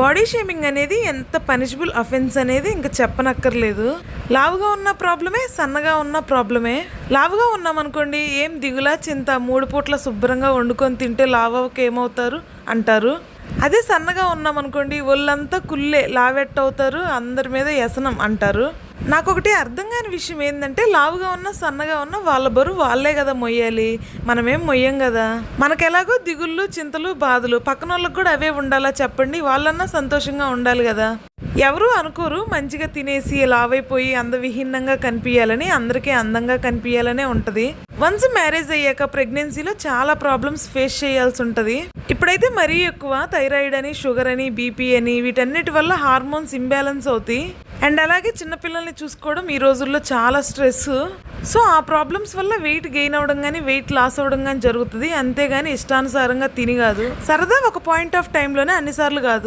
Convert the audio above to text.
Body shaming అనేది ఎంత punishable offence అనేది ఇంకా చెప్పనక్కర్లేదు. లావుగా ఉన్న ప్రాబ్లమే సన్నగా ఉన్న ప్రాబ్లమే. లావుగా ఉన్నామనుకోండి ఏం దిగులా చింత మూడు పూట్ల శుభ్రంగా వండుకొని తింటే లావకి ఏమవుతారు? అంటారు. అదే సన్నగా ఉన్నామనుకోండి ఒళ్ళంతా కుల్లే లావెట్ అవుతారు అందరి మీద వ్యసనం అంటారు. నాకు ఒకటి అర్థం కాని విషయం ఏంటంటే లావుగా ఉన్న సన్నగా ఉన్న వాళ్ళ బరువు వాళ్ళే కదా మొయ్యాలి. మనమేం మొయ్యం కదా? మనకెలాగో దిగుళ్ళు చింతలు బాధలు పక్కన వాళ్ళకి కూడా అవే ఉండాలా చెప్పండి? వాళ్ళన్నా సంతోషంగా ఉండాలి కదా? ఎవరు అనుకోరు మంచిగా తినేసి లావైపోయి అందవిహీనంగా కనిపించాలని అందరికీ అందంగా కనిపించాలనే ఉంటుంది. వన్స్ మ్యారేజ్ అయ్యాక ప్రెగ్నెన్సీలో చాలా ప్రాబ్లమ్స్ ఫేస్ చేయాల్సి ఉంటుంది. ఇప్పుడైతే మరీ ఎక్కువ థైరాయిడ్ అని షుగర్ అని బీపీ అని వీటన్నిటి వల్ల హార్మోన్స్ ఇంబ్యాలెన్స్ అవుతాయి. అండ్ అలాగే చిన్నపిల్లల్ని చూసుకోవడం ఈ రోజుల్లో చాలా స్ట్రెస్. సో ఆ ప్రాబ్లమ్స్ వల్ల వెయిట్ గెయిన్ అవ్వడం కానీ వెయిట్ లాస్ అవ్వడం కానీ జరుగుతుంది. అంతేగాని ఇష్టానుసారంగా తిని కాదు. సరదా ఒక పాయింట్ ఆఫ్ టైంలోనే అన్నిసార్లు కాదు.